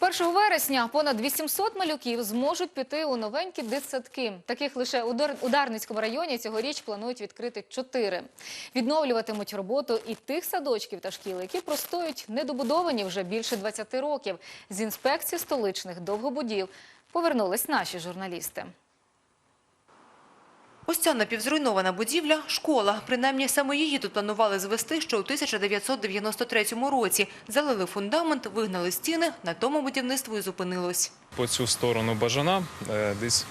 З 1 вересня понад 800 малюків зможуть піти у новенькі дитсадки. Таких лише у Дарницькому районі цьогоріч планують відкрити чотири. Відновлюватимуть роботу і тих садочків та шкіл, які простоють недобудовані вже більше 20 років. З інспекції столичних довгобудів повернулись наші журналісти. Ось ця напівзруйнована будівля – школа. Принаймні, саме її тут планували звести ще у 1993 році. Залили фундамент, вигнали стіни, на тому будівництво і зупинилось. По цю сторону Бажана, е, десь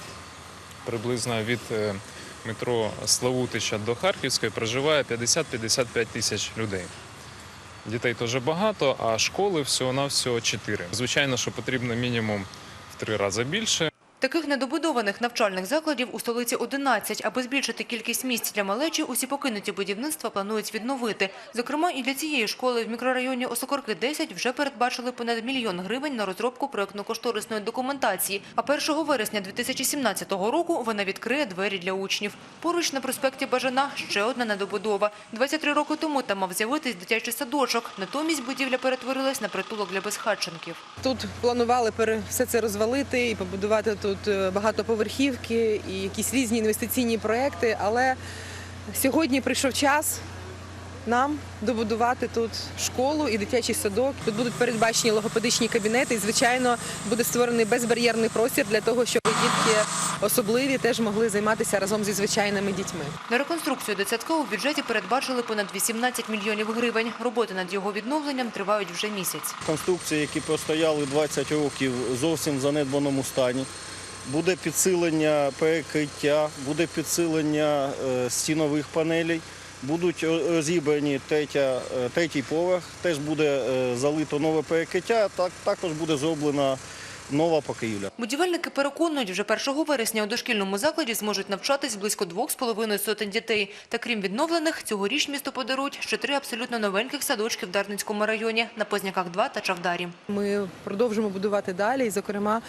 приблизно від е, метро Славутича до Харківської проживає 50-55 тисяч людей. Дітей теж багато, а школи всього-навсього 4. Звичайно, що потрібно мінімум в три рази більше. Таких недобудованих навчальних закладів у столиці 11. Аби збільшити кількість місць для малечі, усі покинуті будівництва планують відновити. Зокрема, і для цієї школи в мікрорайоні Осокорки 10 вже передбачили понад мільйон гривень на розробку проєктно-кошторисної документації. А 1 вересня 2017 року вона відкриє двері для учнів. Поруч на проспекті Бажана ще одна недобудова. 23 роки тому там мав з'явитись дитячий садочок. Натомість будівля перетворилась на притулок для безхатченків. Тут планували все це розвалити і побудувати тут е, багатоповерхівки і якісь різні інвестиційні проекти. Але сьогодні прийшов час нам добудувати тут школу і дитячий садок. Тут будуть передбачені логопедичні кабінети, і звичайно буде створений безбар'єрний простір для того, щоб дітки особливі теж могли займатися разом зі звичайними дітьми. На реконструкцію дитсадка у бюджеті передбачили понад 18 мільйонів гривень. Роботи над його відновленням тривають вже місяць. Конструкції, які простояли 20 років, зовсім в занедбаному стані. Буде підсилення перекриття, буде підсилення е, стінових панелей, будуть розібрані третя, е, третій поверх, теж буде е, залито нове перекриття, так, також буде зроблена нова покрівля. Будівельники переконують, вже 1 вересня у дошкільному закладі зможуть навчатись близько 2,5 сотень дітей. Та крім відновлених, цьогоріч місто подарують ще три абсолютно новеньких садочки в Дарницькому районі – на Позняках 2 та Чавдарі. Ми продовжимо будувати далі. І, зокрема,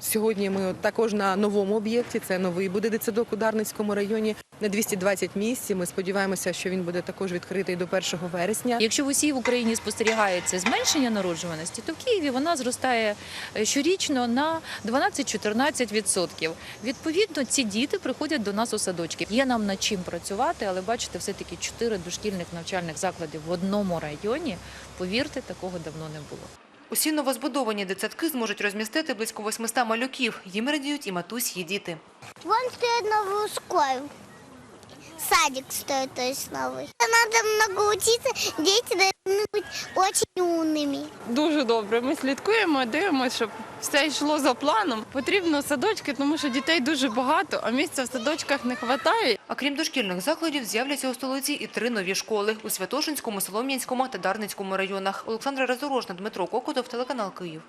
сьогодні ми також на новому об'єкті. Це новий буде дитсадок у Дарницькому районі на 220 місць. Ми сподіваємося, що він буде також відкритий до 1 вересня. Якщо в усій Україні спостерігається зменшення народжуваності, то в Києві вона зростає е, щорічно на 12-14%. Відповідно, ці діти приходять до нас у садочки. Є нам над чим працювати, але бачите, все-таки чотири дошкільних навчальних закладів в одному районі. Повірте, такого давно не було. Усі новозбудовані дитсадки зможуть розмістити близько 800 малюків. Їм радіють і матусь, і діти. Вон стоит новый школ. Садик стоит, то есть новый. Надо много учиться, дети должны быть очень умными. Дуже добре. Ми слідкуємо, дивимося, щоб все йшло за планом. Потрібно садочки, тому що дітей дуже багато, а місця в садочках не вистачає. А крім дошкільних закладів, з'являться у столиці і три нові школи – у Святошинському, Солом'янському та Дарницькому районах. Олександра Разорожна, Дмитро Кокотов, телеканал «Київ».